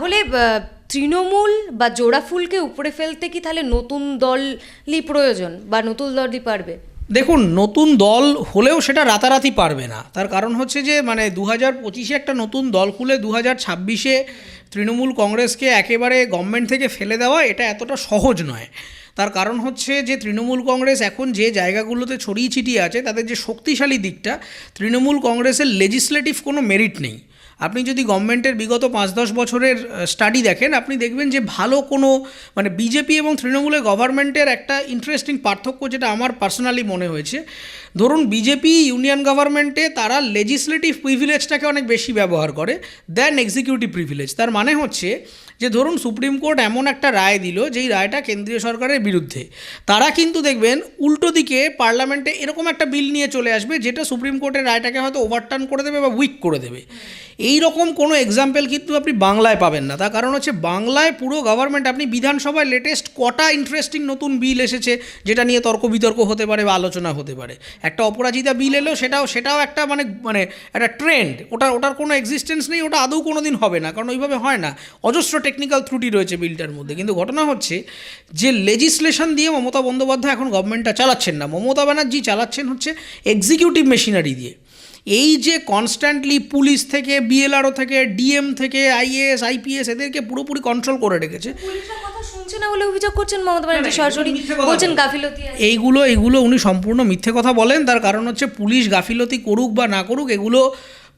তাহলে তৃণমূল বা জোড়া ফুলকে উপরে ফেলতে কি তাহলে নতুন দলই প্রয়োজন বা নতুন দলই পারবে? দেখুন, নতুন দল হলেও সেটা রাতারাতি পারবে না। তার কারণ হচ্ছে যে মানে দু হাজার পঁচিশে একটা নতুন দল খুলে দু হাজার ছাব্বিশে তৃণমূল কংগ্রেসকে একেবারে গভর্নমেন্ট থেকে ফেলে দেওয়া, এটা এতটা সহজ নয়। তার কারণ হচ্ছে যে, তৃণমূল কংগ্রেস এখন যে জায়গাগুলোতে ছড়িয়ে ছিটিয়ে আছে, তাদের যে শক্তিশালী দিকটা, তৃণমূল কংগ্রেসের লেজিসলেটিভ কোনো মেরিট নেই। আপনি যদি গভর্নমেন্টের বিগত পাঁচ দশ বছরের স্টাডি দেখেন, আপনি দেখবেন যে ভালো কোনো মানে বিজেপি এবং তৃণমূলের গভর্নমেন্টের একটা ইন্টারেস্টিং পার্থক্য যেটা আমার পার্সোনালি মনে হয়েছে। ধরুন বিজেপি ইউনিয়ন গভর্নমেন্টে তারা লেজিসলেটিভ প্রিভিলেজটাকে অনেক বেশি ব্যবহার করে দেন এক্সিকিউটিভ প্রিভিলেজ তার মানে হচ্ছে যে ধরুন সুপ্রিম কোর্ট এমন একটা রায় দিল যেই রায়টা কেন্দ্রীয় সরকারের বিরুদ্ধে। তারা কিন্তু দেখবেন উল্টো দিকে পার্লামেন্টে এরকম একটা বিল নিয়ে চলে আসবে যেটা সুপ্রিম কোর্টের রায়টাকে হয়তো ওভারটার্ন করে দেবে বা উইক করে দেবে। এই রকম কোনো এক্সাম্পল কিন্তু আপনি বাংলায় পাবেন না। তার কারণ হচ্ছে বাংলায় পুরো গভর্নমেন্ট আপনি বিধানসভায় লেটেস্ট কটা ইন্টারেস্টিং নতুন বিল এসেছে যেটা নিয়ে তর্ক বিতর্ক হতে পারে বা আলোচনা হতে পারে। একটা অপরাজিতা বিল এলেও সেটাও সেটাও একটা মানে মানে একটা ট্রেন্ড ওটা ওটার কোনো এক্সিস্টেন্স নেই, ওটা আদৌ কোনো দিন হবে না, কারণ ওইভাবে হয় না। অজস্র টেকনিক্যাল ত্রুটি রয়েছে বিলটার মধ্যে। কিন্তু ঘটনা হচ্ছে যে লেজিসলেশন দিয়ে মমতা বন্দ্যোপাধ্যায় এখন গভর্নমেন্টটা চালাচ্ছেন না। মমতা ব্যানার্জি চালাচ্ছেন হচ্ছে এক্সিকিউটিভ মেশিনারি দিয়ে। এই যে কনস্ট্যান্টলি পুলিশ থেকে বিএলআরও থেকে ডিএম থেকে আইএএস আইপিএস এদেরকে পুরোপুরি কন্ট্রোল করে রেখেছে। শুনছে না বলে অভিযোগ করছেন মমতা ব্যানার্জি সরাসরি? এগুলো মিথ্যে কথা বলছেন গাফিলতি এইগুলো এইগুলো উনি সম্পূর্ণ মিথ্যে কথা বলেন। তার কারণ হচ্ছে পুলিশ গাফিলতি করুক বা না করুক এগুলো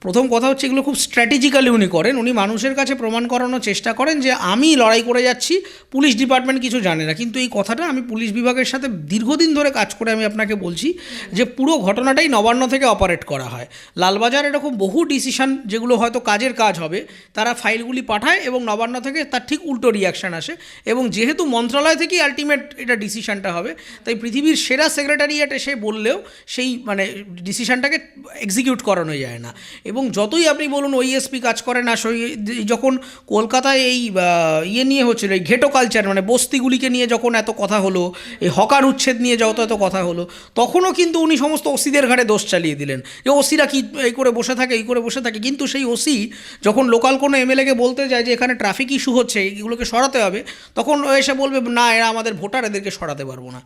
প্রথম কথা হচ্ছে এগুলো খুব স্ট্র্যাটেজিক্যালি উনি করেন। উনি মানুষের কাছে প্রমাণ করানোর চেষ্টা করেন যে আমি লড়াই করে যাচ্ছি, পুলিশ ডিপার্টমেন্ট কিছু জানে না। কিন্তু এই কথাটা আমি পুলিশ বিভাগের সাথে দীর্ঘদিন ধরে কাজ করে আমি আপনাকে বলছি যে পুরো ঘটনাটাই নবান্ন থেকে অপারেট করা হয়। লালবাজার এরকম বহু ডিসিশন যেগুলো হয়তো কাজের কাজ হবে, তারা ফাইলগুলি পাঠায় এবং নবান্ন থেকে তার ঠিক উল্টো রিয়াকশান আসে। এবং যেহেতু মন্ত্রণালয় থেকেই আলটিমেট এটা ডিসিশনটা হবে, তাই পৃথিবীর সেরা সেক্রেটারিয়েট এসে বললেও সেই মানে ডিসিশনটাকে এক্সিকিউট করানো যায় না। এবং যতই আপনি বলুন ওইএসপি কাজ করে না, সই, যখন কলকাতায় এই ইয়ে নিয়ে হচ্ছিল, এই ঘেটো কালচার মানে বস্তিগুলিকে নিয়ে যখন এত কথা হলো, এই হকার উচ্ছেদ নিয়ে যত, এত কথা হলো, তখনও কিন্তু উনি সমস্ত ওসিদের ঘাড়ে দোষ চালিয়ে দিলেন। যে ওসিরা কি এই করে বসে থাকে, এই করে বসে থাকে, কিন্তু সেই ওসি যখন লোকাল কোনো এমএলএকে বলতে যায় যে এখানে ট্রাফিক ইস্যু হচ্ছে, এগুলোকে সরাতে হবে, তখন এসে বলবে, না, এরা আমাদের ভোটার, এদেরকে সরাতে পারব না।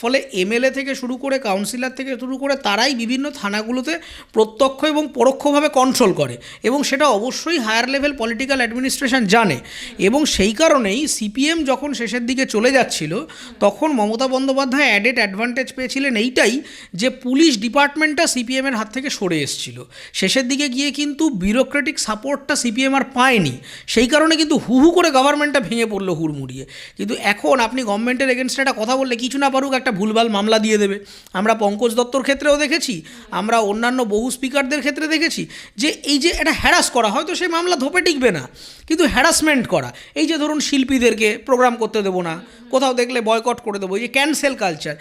ফলে এমএলএ থেকে শুরু করে কাউন্সিলর থেকে শুরু করে, তারাই বিভিন্ন থানাগুলোতে প্রত্যক্ষ এবং পরোক্ষভাবে কন্ট্রোল করে? এবং সেটা অবশ্যই হায়ার লেভেল পলিটিক্যাল অ্যাডমিনিস্ট্রেশন জানে। এবং সেই কারণেই সিপিএম যখন শেষের দিকে চলে যাচ্ছিল, তখন মমতা বন্দ্যোপাধ্যায় অ্যাডেড অ্যাডভান্টেজ পেয়েছিলেন এইটাই যে পুলিশ ডিপার্টমেন্টটা সিপিএমের হাত থেকে সরে এসেছিল। শেষের দিকে গিয়ে কিন্তু বিউরোক্রেটিক সাপোর্টটা সিপিএম আর পায়নি। সেই কারণে কিন্তু হু হু করে গভর্নমেন্টটা ভেঙে পড়ল হুড়মুড়িয়ে। কিন্তু এখন আপনি গভর্নমেন্টের এগেনস্টে একটা কথা বললে কিছু না পারুক, একটা ভুলভাল মামলা দিয়ে দেবে। আমরা পঙ্কজ দত্তর ক্ষেত্রেও দেখেছি, আমরা অন্যান্য বহু স্পিকারদের ক্ষেত্রে দেখেছি যে এই যে এটা হ্যারাস করা, হয়তো সেই মামলা ধোপে টিকবে না, কিন্তু হ্যারাসমেন্ট করা। এই যে ধরুন শিল্পীদেরকে প্রোগ্রাম করতে দেবো না, কোথাও দেখলে বয়কট করে দেবো, এই যে ক্যান্সেল কালচার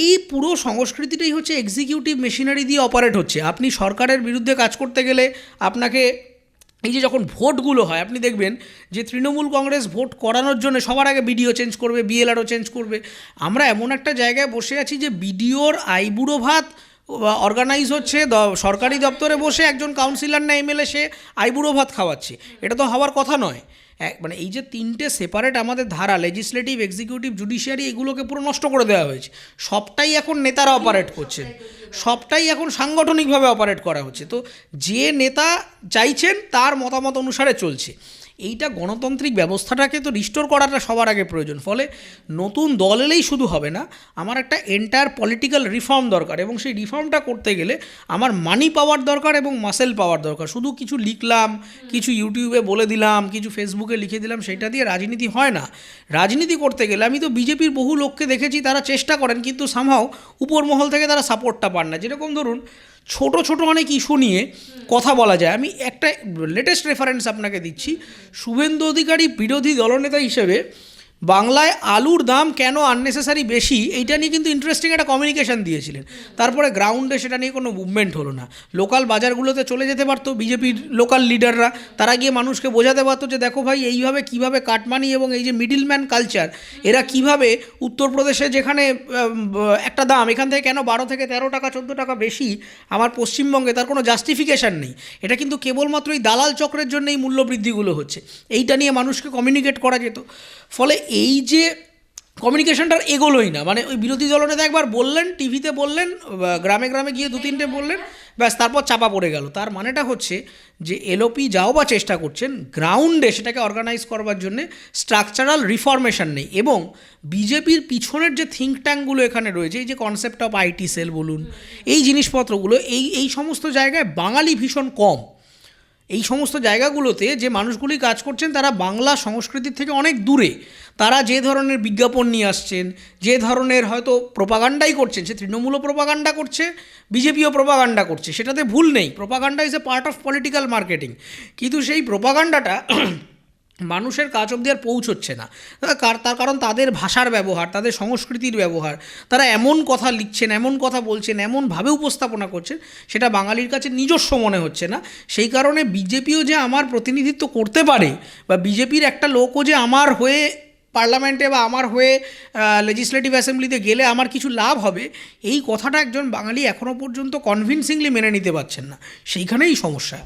এই পুরো সংস্কৃতিটাই হচ্ছে এক্সিকিউটিভ মেশিনারি দিয়ে অপারেট হচ্ছে। আপনি সরকারের বিরুদ্ধে কাজ করতে গেলে আপনাকে এই যে যখন ভোটগুলো হয়, আপনি দেখবেন যে তৃণমূল কংগ্রেস ভোট করানোর জন্য সবার আগে বিডিও চেঞ্জ করবে বিএলআরও চেঞ্জ করবে। আমরা এমন একটা জায়গায় বসে আছি যে বিডিওর আইবুড়ো ভাত অর্গানাইজ হচ্ছে সরকারি দপ্তরে বসে একজন কাউন্সিলর না এমএলএ সে আইবুড়ো ভাত খাওয়াচ্ছে। এটা তো হওয়ার কথা নয়। মানে এই যে তিনটে সেপারেট আমাদের ধারা লেজিসলেটিভ এক্সিকিউটিভ জুডিশিয়ারি এগুলোকে পুরো নষ্ট করে দেওয়া হয়েছে। সবটাই এখন নেতারা অপারেট করছেন। সবটাই এখন সাংগঠনিকভাবে অপারেট করা হচ্ছে। তো যে নেতা চাইছেন, তার মতামত অনুসারে চলছে। এইটা গণতান্ত্রিক ব্যবস্থাটাকে তো রিস্টোর করাটা সবার আগে প্রয়োজন। ফলে নতুন দল এলেই শুধু হবে না, আমার একটা এন্টায়ার পলিটিক্যাল রিফর্ম দরকার এবং সেই রিফর্মটা করতে গেলে আমার মানি পাওয়ার দরকার এবং মাসেল পাওয়ার দরকার। শুধু কিছু লিখলাম, কিছু ইউটিউবে বলে দিলাম, কিছু ফেসবুকে লিখে দিলাম, সেটা দিয়ে রাজনীতি হয় না। রাজনীতি করতে গেলে আমি তো বিজেপির বহু লোককে দেখেছি, তারা চেষ্টা করেন, কিন্তু সামহাও উপর মহল থেকে তারা সাপোর্টটা পান না। যেরকম ধরুন ছোট ছোট অনেক ইস্যু নিয়ে কথা বলা যায়। আমি একটা লেটেস্ট রেফারেন্স আপনাকে দিচ্ছি। শুভেন্দু অধিকারী বিরোধী দলনেতা হিসেবে বাংলায় আলুর দাম কেন আননেসেসারি বেশি, এইটা নিয়ে কিন্তু ইন্টারেস্টিং একটা কমিউনিকেশন দিয়েছিলেন। তারপরে গ্রাউন্ডে সেটা নিয়ে কোনো মুভমেন্ট হলো না। লোকাল বাজারগুলোতে চলে যেতে পারতো বিজেপির লোকাল লিডাররা তারা গিয়ে মানুষকে বোঝাতে পারতো যে, দেখো ভাই, এইভাবে কীভাবে কাটমানি এবং এই যে মিডিলম্যান কালচার এরা কীভাবে উত্তরপ্রদেশে যেখানে একটা দাম, এখান থেকে কেন বারো থেকে তেরো টাকা, চোদ্দ টাকা বেশি, আমার পশ্চিমবঙ্গে তার কোনো জাস্টিফিকেশান নেই। এটা কিন্তু কেবলমাত্র এই দালাল চক্রের জন্য এই মূল্যবৃদ্ধিগুলো হচ্ছে। এইটা নিয়ে মানুষকে কমিউনিকেট করা যেত। ফলে এই যে কমিউনিকেশনটার এগোলোই না। মানে ওই বিরোধী দলনেতা একবার বললেন, টিভিতে বললেন গ্রামে গ্রামে গিয়ে দু তিনটে বললেন, ব্যাস তারপর চাপা পড়ে গেল। তার মানেটা হচ্ছে যে এলওপি যাও বা চেষ্টা করছেন গ্রাউন্ডে সেটাকে অর্গানাইজ করবার জন্যে স্ট্রাকচারাল রিফরমেশন নেই এবং বিজেপির পিছনের যে থিঙ্ক ট্যাঙ্কগুলো এখানে রয়েছে, এই যে কনসেপ্ট অফ আইটি সেল বলুন, এই জিনিসপত্রগুলো, এই এই সমস্ত জায়গায় বাঙালি ভীষণ কম। এই সমস্ত জায়গাগুলোতে যে মানুষগুলি কাজ করছেন, তারা বাংলা সংস্কৃতির থেকে অনেক দূরে। তারা যে ধরনের বিজ্ঞাপন নিয়ে আসছেন, যে ধরনের হয়তো প্রপাগান্ডাই করছেন, সে তৃণমূল প্রপাগান্ডা করছে, বিজেপিও প্রপাগান্ডা করছে, সেটাতে ভুল নেই। Propaganda is a part of political marketing কিন্তু সেই প্রপাগান্ডাটা মানুষের কাজ অব্দি আর পৌঁছচ্ছে না। তার কারণ তাদের ভাষার ব্যবহার, তাদের সংস্কৃতির ব্যবহার। তারা এমন কথা লিখছেন, এমন কথা বলছেন, এমনভাবে উপস্থাপনা করছেন, সেটা বাঙালির কাছে নিজস্ব মনে হচ্ছে না। সেই কারণে বিজেপিও যে আমার প্রতিনিধিত্ব করতে পারে বা বিজেপির একটা লোকও যে আমার হয়ে পার্লামেন্টে বা আমার হয়ে লেজিসলেটিভ অ্যাসেম্বলিতে গেলে আমার কিছু লাভ হবে, এই কথাটা একজন বাঙালি এখনও পর্যন্ত কনভিনসিংলি মেনে নিতে পারছেন না। সেইখানেই সমস্যা।